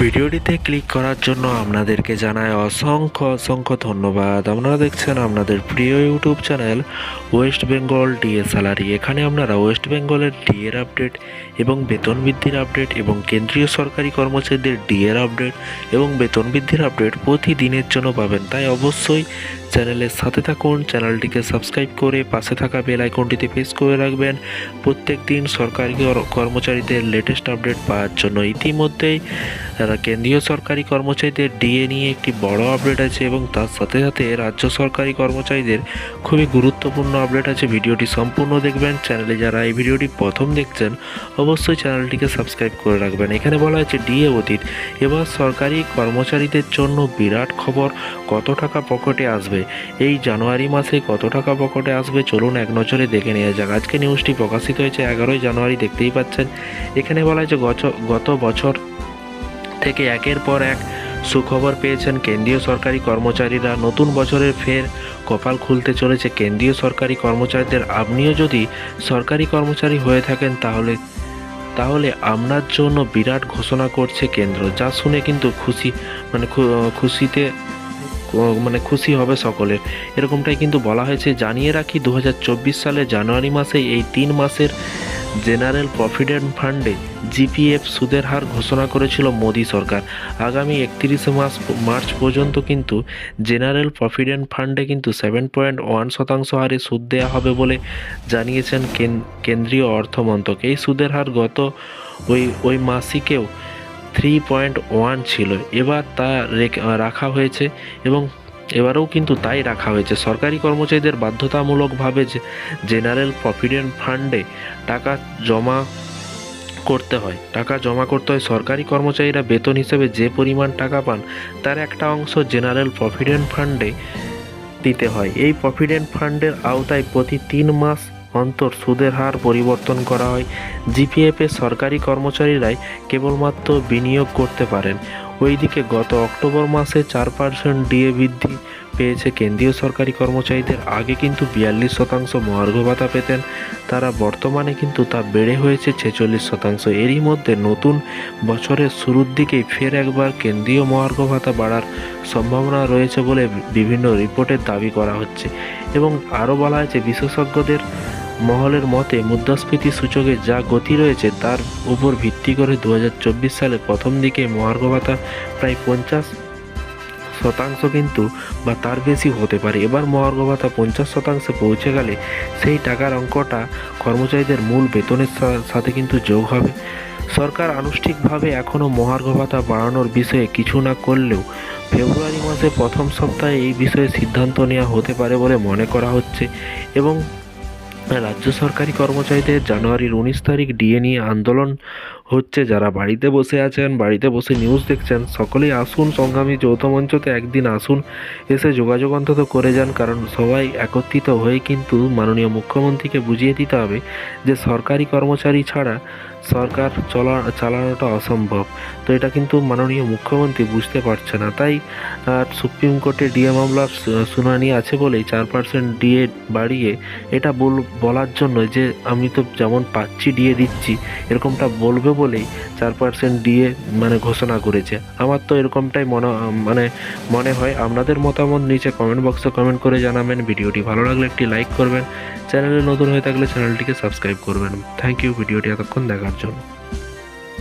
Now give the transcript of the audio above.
ভিডিওটিতে ক্লিক করার জন্য আপনাদেরকে জানায় অসংখ্য অসংখ্য ধন্যবাদ। আপনারা দেখছেন আপনাদের প্রিয় YouTube channel West Bengal DA salary এখানে আপনারা ওয়েস্ট বেঙ্গলের ডিএর আপডেট এবং বেতন বৃদ্ধির আপডেট এবং কেন্দ্রীয় সরকারি কর্মচারীদের ডিএর আপডেট এবং বেতন বৃদ্ধির আপডেট প্রতিদিনের জন্য পাবেন। তাই অবশ্যই চ্যানেলের সাথে থাকুন। চ্যানেলটিকে সাবস্ক্রাইব করে পাশে থাকা বেল আইকনটিতে প্রেস করে রাখবেন। প্রত্যেক দিন সরকারি কর- কর্মচারীদের লেটেস্ট আপডেট পাওয়ার জন্য। ইতিমধ্যেই কেন্দ্রীয় সরকারি কর্মচারীদের ডিএ নিয়ে একটি বড় আপডেট আছে এবং তার সাথে সাথে রাজ্য সরকারি কর্মচারীদের খুবই গুরুত্বপূর্ণ আপডেট আছে। ভিডিওটি সম্পূর্ণ দেখবেন। চ্যানেলে যারা এই ভিডিওটি প্রথম দেখছেন, অবশ্যই চ্যানেলটিকে সাবস্ক্রাইব করে রাখবেন। এখানে বলা হয়েছে ডিএ অতীত। এবার সরকারি কর্মচারীদের জন্য বিরাট খবর, কত টাকা পকেটে আসবে? এই জানুয়ারি মাসে কত টাকা পকেটে আসবে? চলুন এক নজরে দেখে নেওয়া যাক। আজকে নিউজটি প্রকাশিত হয়েছে এগারোই জানুয়ারি, দেখতেই পাচ্ছেন। এখানে বলা হয়েছে গত- বছর থেকে একের পর এক সুখবর পেয়েছেন কেন্দ্রীয় সরকারি কর্মচারীরা। নতুন বছরের ফের কপাল খুলতে চলেছে কেন্দ্রীয় সরকারি কর্মচারীদের। আপনিও যদি সরকারি কর্মচারী হয়ে থাকেন তাহলে তাহলে আপনার জন্য বিরাট ঘোষণা করছে কেন্দ্র। যা শুনে কিন্তু খুশি মানে খুশিতে মানে খুশি হবে সকলের। এরকমটাই কিন্তু বলা হয়েছে। জানিয়ে রাখি দু হাজার চব্বিশ সালে জানুয়ারি মাসে এই তিন মাসের জেনারেল প্রভিডেন্ট ফান্ডে জিপিএফ সুদের হার ঘোষণা করেছিল মোদী সরকার। আগামী একত্রিশে মাস, মার্চ পর্যন্ত কিন্তু জেনারেল প্রভিডেন্ট ফান্ডে কিন্তু সেভেন পয়েন্ট ওয়ান শতাংশ হারে সুদ দেওয়া হবে বলে জানিয়েছেন কেন- কেন্দ্রীয় অর্থমন্ত্রক। এই সুদের হার গত ওই ওই মাসিকেও থ্রি পয়েন্ট ওয়ান ছিল। এবার তা রেখ- হয়েছে এবং এবারেও কিন্তু তাই রাখা হয়েছে। সরকারি কর্মচারীদের বাধ্যতামূলকভাবে যে জেনারেল প্রভিডেন্ট ফান্ডে টাকা জমা করতে হয়। টাকা জমা করতে হয়। সরকারি কর্মচারীরা বেতন হিসেবে যে পরিমাণ টাকা পান, তার একটা অংশ জেনারেল প্রভিডেন্ট ফান্ডে দিতে হয়। এই প্রভিডেন্ট ফান্ডের আওতায় প্রতি তিন মাস অন্তর সুদের হার পরিবর্তন করা হয়। জিপিএফে সরকারি কর্মচারীরাই কেবলমাত্র বিনিয়োগ করতে পারেন। ওইদিকে গত অক্টোবর মাসে চার পার্সেন্ট ডিএ বৃদ্ধি পেয়েছে কেন্দ্রীয় সরকারি কর্মচারীদের। আগে কিন্তু বিয়াল্লিশ শতাংশ মহার্ঘ ভাতা পেতেন। তারা বর্তমানে কিন্তু তা বেড়ে হয়েছে ছেচল্লিশ শতাংশ। এরই মধ্যে নতুন বছরের শুরুর দিকেই ফের একবার কেন্দ্রীয় মহার্ঘ ভাতা বাড়ার সম্ভাবনা রয়েছে বলে বিভিন্ন রিপোর্টের দাবি করা হচ্ছে। এবং আরও বলা হয়েছে, বিশেষজ্ঞদের মহলের মতে মুদ্রাস্ফীতি সূচকে যা গতি রয়েছে তার উপর ভিত্তি করে দু হাজার চব্বিশ সালে প্রথম দিকে মহার্ঘ ভাতা প্রায় পঞ্চাশ শতাংশ কিন্তু বা তার বেশি হতে পারে। এবার মহার্ঘ ভাতা পঞ্চাশ শতাংশে পৌঁছে গেলে সেই টাকার অঙ্কটা কর্মচারীদের মূল বেতনের সাথে কিন্তু যোগ হবে। সরকার আনুষ্ঠানিকভাবে এখনও মহার্ঘ ভাতা বাড়ানোর বিষয়ে কিছু না করলেও ফেব্রুয়ারি মাসে প্রথম সপ্তাহে এই বিষয়ে সিদ্ধান্ত নেওয়া হতে পারে বলে মনে করা হচ্ছে এবং রাজ্য সরকারি কর্মচারীদের জানুয়ারির উনিশ তারিখ ডিএ নিয়ে আন্দোলন হচ্ছে, যারা বাড়িতে বসে আছেন, বাড়িতে বসে নিউজ দেখছেন, সকলেই আসুন সংগ্রামী যৌথ মঞ্চতে, একদিন আসুন, এসে যোগাযোগ অন্তত করে যান, কারণ সবাই একত্রিত হয়ে কিন্তু মাননীয় মুখ্যমন্ত্রীকে বুঝিয়ে দিতে হবে যে সরকারি কর্মচারী ছাড়া সরকার চলা, চালানোটা অসম্ভব। তো এটা কিন্তু মাননীয় মুখ্যমন্ত্রী বুঝতে পারছে না। তাই সুপ্রিম কোর্টে ডিএ মামলার শুনানি আছে বলেই চার পার্সেন্ট ডিএ বাড়িয়ে এটা বল, বলার জন্য যে আমি তো যেমন পাচ্ছি, ডিএ দিচ্ছি, এরকমটা বলবে বলেই চার পার্সেন্ট দিয়ে মানে ঘোষণা করেছে। আমার তো এরকমটাই মনে মানে মনে হয়। আপনাদের মতামত নিচে কমেন্ট বক্সে কমেন্ট করে জানাবেন। ভিডিওটি ভালো লাগলে একটি লাইক করবেন। চ্যানেলে নতুন হয়ে থাকলে চ্যানেলটিকে সাবস্ক্রাইব করবেন। থ্যাংক ইউ ভিডিওটি এতক্ষণ দেখার জন্য।